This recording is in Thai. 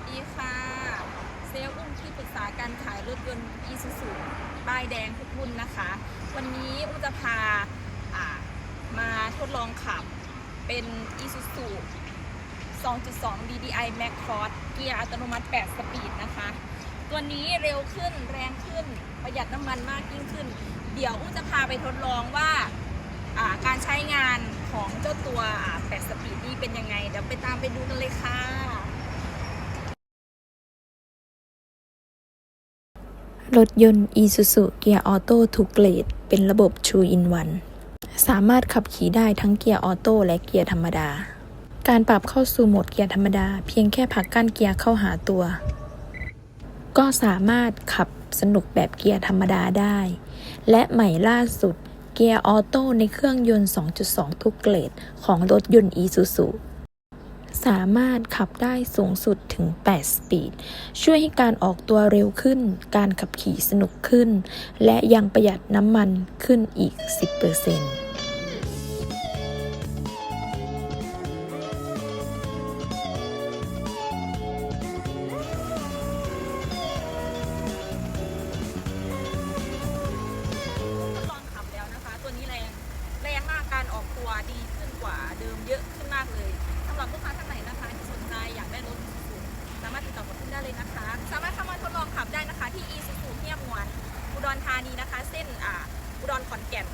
วัสดีค่ะ เซลล์อุ้มที่ปรึกษาการขายรถยนต์อีซูซูป้ายแดงทุกรุ่นนะคะ วันนี้อุ้มจะพามาทดลองขับเป็นอีซูซู2.2 DDI Max Force เกียร์อัตโนมัติ 8 สปีดนะคะ ตัวนี้เร็วขึ้นแรงขึ้นประหยัดน้ำมันมากยิ่งขึ้น เดี๋ยวอุ้มจะพาไปทดลองว่าการใช้งานของเจ้าตัว 8 สปีดนี้เป็นยังไง เดี๋ยวไปตามไปดูกันเลยค่ะ รถยนต์ Isuzu เกียร์ออโต้ทุกเกรด เป็นระบบ True in One สามารถขับขี่ได้ทั้งเกียร์ออโต้และเกียร์ธรรมดา การปรับเข้าสู่โหมดเกียร์ธรรมดา เพียงแค่ผลักกั้นเกียร์เข้าหาตัว ก็สามารถขับสนุกแบบเกียร์ธรรมดาได้ และใหม่ล่าสุดเกียร์ออโต้ในเครื่องยนต์ 2.2 ทุกเกรด ของรถยนต์ Isuzu สามารถขับได้สูงสุดถึง 8 สปีด ช่วยให้การออกตัวเร็วขึ้น การขับขี่สนุกขึ้น และยังประหยัดน้ำมันขึ้นอีก 10%แรงมากการออกตัวดีขึ้นกว่าเดิมเยอะขึ้นมากเลย แก่น